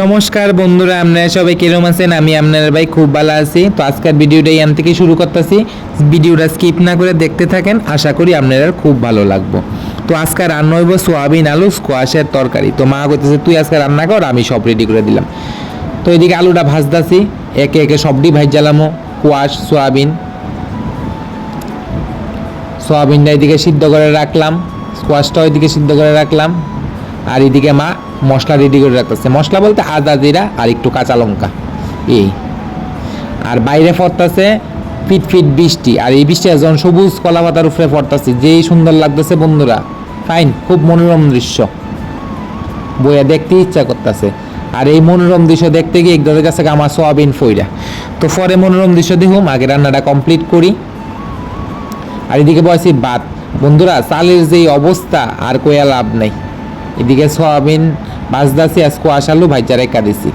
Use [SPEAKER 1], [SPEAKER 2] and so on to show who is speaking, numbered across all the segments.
[SPEAKER 1] নমস্কার বন্ধুরা, আপনারা সবাই কিরম আছেন? আমি আপনার ভাই খুব ভালো আছি। তো আজকের ভিডিওটা ইয়ান থেকে শুরু করতেছি। ভিডিওটা স্কিপ না করে দেখতে থাকেন, আশা করি আপনারা খুব ভালো লাগবো। তো আজকে রান্না হইব সোয়াবিন আলু, স্কোয়াশের তরকারি। তো মা কইতেছে, তুই আজকে রান্না কর, আমি সব রেডি করে দিলাম। তো এদিকে আলুটা ভাজতাছি, একে একে সবটি ভাজ জ্বালামো কোয়াশ সোয়াবিন। সোয়াবিনটা এদিকে সিদ্ধ করে রাখলাম স্কোয়াশটা ওইদিকে সিদ্ধ করে রাখলাম। আর এদিকে মা মশলা রেডি করে রাখতেছে। মশলা বলতে আদা, জিরা আর একটু কাঁচা লঙ্কা। এই। আর বাইরে পড়তেছে ফিট ফিট বৃষ্টি। আর এই বৃষ্টি যখন সবুজ কলা পাতার উপরে পড়তেছে যেই সুন্দর লাগতেছে বন্ধুরা। ফাইন খুব মনোরম দৃশ্য। বইয়া দেখতে ইচ্ছা করতেছে। আর এই মনোরম দৃশ্য দেখতে গিয়ে একজনের কাছে আমার সোয়াবিন ফইরা। তো পরে মনোরম দৃশ্য দেখুম আগে রান্নাটা কমপ্লিট করি। আর এদিকে বয়সী ভাত। বন্ধুরা, চালের যেই অবস্থা, আর কইয়া লাভ নাই। এদিকে সয়াবিন আর স্কোয়াশ আলু ভাইজা রেখা দিছি।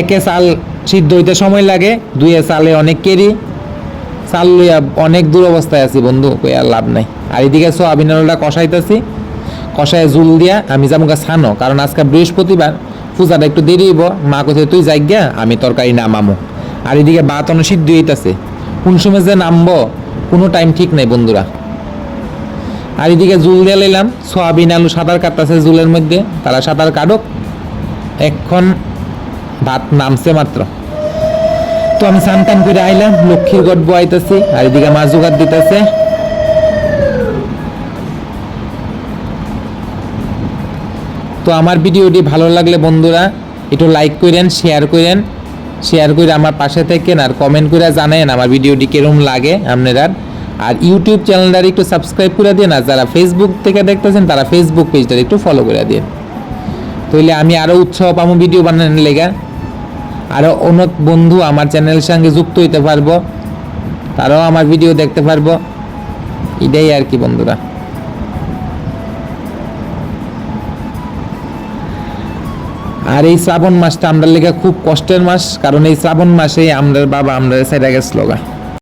[SPEAKER 1] একে চাল সিদ্ধ হইতে সময় লাগে দুয়ে চালে অনেক কেরি। চাল লইয়া অনেক দূর অবস্থায় আছি বন্ধু, কই আর লাভ নাই। আর এদিকে সয়াবিন আলুটা কষাইতেছি কষায় জুল দিয়া আমি যাব গা ছানো, কারণ আজকে বৃহস্পতিবার, পূজাটা একটু দেরি হইব। মা কোথায় তুই যাই গিয়া, আমি তরকারি নামামো। আর এদিকে অনেক সিদ্ধ হইতাছে। কোন সময় যে নামবো, কোনো টাইম ঠিক নাই বন্ধুরা। আর এদিকে জুল দিয়ে লাইলাম। সোয়াবিন, আলু সাঁতার কাটতেছে জুলের মধ্যে। তারা সাঁতার কাটুক এখন ভাত নামছে মাত্র। তো আমি স্নান টান করে আইলাম, লক্ষ্মীর গড বয়াইতেছি, আর এদিকে মাছ জোগাড় দিতেছে। তো আমার ভিডিওটি ভালো লাগলে বন্ধুরা, একটু লাইক করেন শেয়ার করেন। শেয়ার করে আমার পাশে থাকেন, আর কমেন্ট করে জানেন আমার ভিডিওটি কিরম লাগে আপনারা আর ইউটিউব চ্যানেলটা একটু সাবস্ক্রাইব করে দিন আর যারা ফেসবুক থেকে দেখতেছেন, তারা ফেসবুক পেজটা একটু ফলো করে দিন তাহলে আমি আরও উৎসাহ পাবো ভিডিও বানানোর লেগে। আরও অনেক বন্ধু আমার চ্যানেলের সঙ্গে যুক্ত হইতে পারব, তারাও আমার ভিডিও দেখতে পারব। এটাই আর কি বন্ধুরা। আর এই শ্রাবণ মাসটা আমরা লেগে খুব কষ্টের মাস, কারণ এই শ্রাবণ মাসে আমরা বাবা আমরা সাইডা গেছিল